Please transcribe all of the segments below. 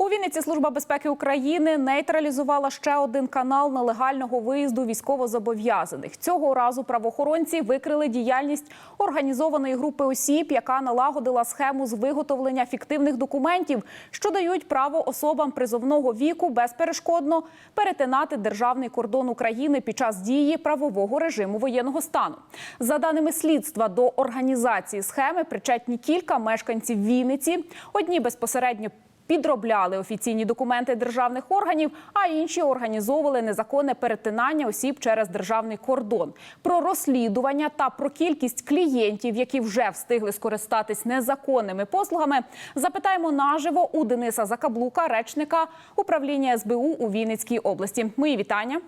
У Вінниці Служба безпеки України нейтралізувала ще один канал нелегального виїзду військовозобов'язаних. Цього разу правоохоронці викрили діяльність організованої групи осіб, яка налагодила схему з виготовлення фіктивних документів, що дають право особам призовного віку безперешкодно перетинати державний кордон України під час дії правового режиму воєнного стану. За даними слідства, до організації схеми причетні кілька мешканців Вінниці. Одні безпосередньо підробляли офіційні документи державних органів, а інші організовували незаконне перетинання осіб через державний кордон. Про розслідування та про кількість клієнтів, які вже встигли скористатись незаконними послугами, запитаємо наживо у Дениса Закаблука, речника управління СБУ у Вінницькій області. Мої вітання.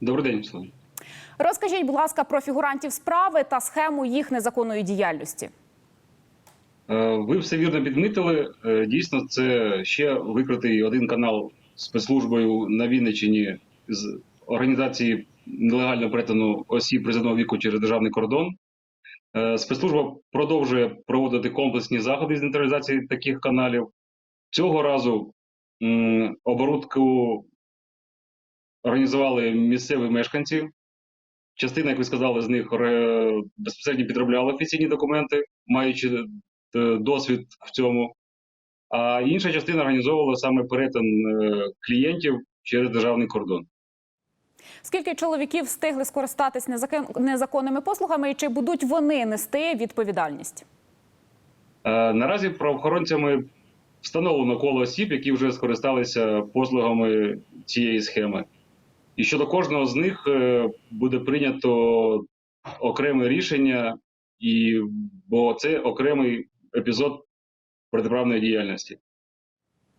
Добрий день, Слава. Розкажіть, будь ласка, про фігурантів справи та схему їх незаконної діяльності. Е, Ви все вірно підмітили. Е, Дійсно, це ще викритий один канал спецслужбою на Вінниччині з організації нелегального перетину осіб призовного віку через державний кордон. Е, Спецслужба продовжує проводити комплексні заходи з нейтралізації таких каналів. Цього разу оборудку організували місцеві мешканці. Частина, як ви сказали, з них безпосередньо підробляла офіційні документи, маючи досвід в цьому. А інша частина організовувала саме перетин е, клієнтів через державний кордон. Скільки чоловіків встигли скористатись незаконними послугами, і чи будуть вони нести відповідальність? Е, Наразі правоохоронцями встановлено коло осіб, які вже скористалися послугами цієї схеми. І щодо кожного з них е, буде прийнято окреме рішення, і, бо це окремий епізод протиправної діяльності.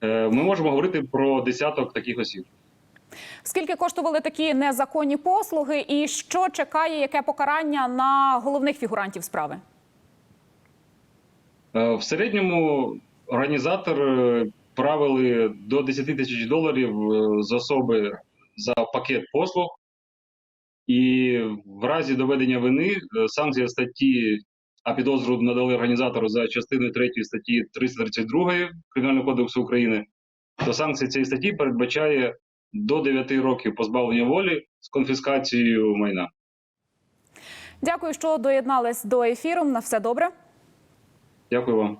Е, Ми можемо говорити про десяток таких осіб. Скільки коштували такі незаконні послуги, і що чекає яке покарання на головних фігурантів справи? Е, В середньому організатор е, правили до 10 тисяч доларів з особи за пакет послуг, і в разі доведення вини санкція статті, а підозру надали організатору за частиною 3 статті 332 Кримінального кодексу України, то санкції цієї статті передбачає до 9 років позбавлення волі з конфіскацією майна. Дякую, що доєднались до ефіру. На все добре. Дякую вам.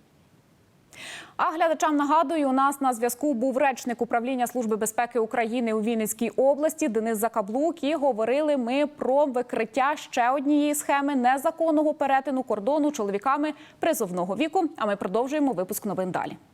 А глядачам нагадую, у нас на зв'язку був речник управління Служби безпеки України у Вінницькій області Денис Закаблук. І говорили ми про викриття ще однієї схеми незаконного перетину кордону чоловіками призовного віку. А ми продовжуємо випуск новин далі.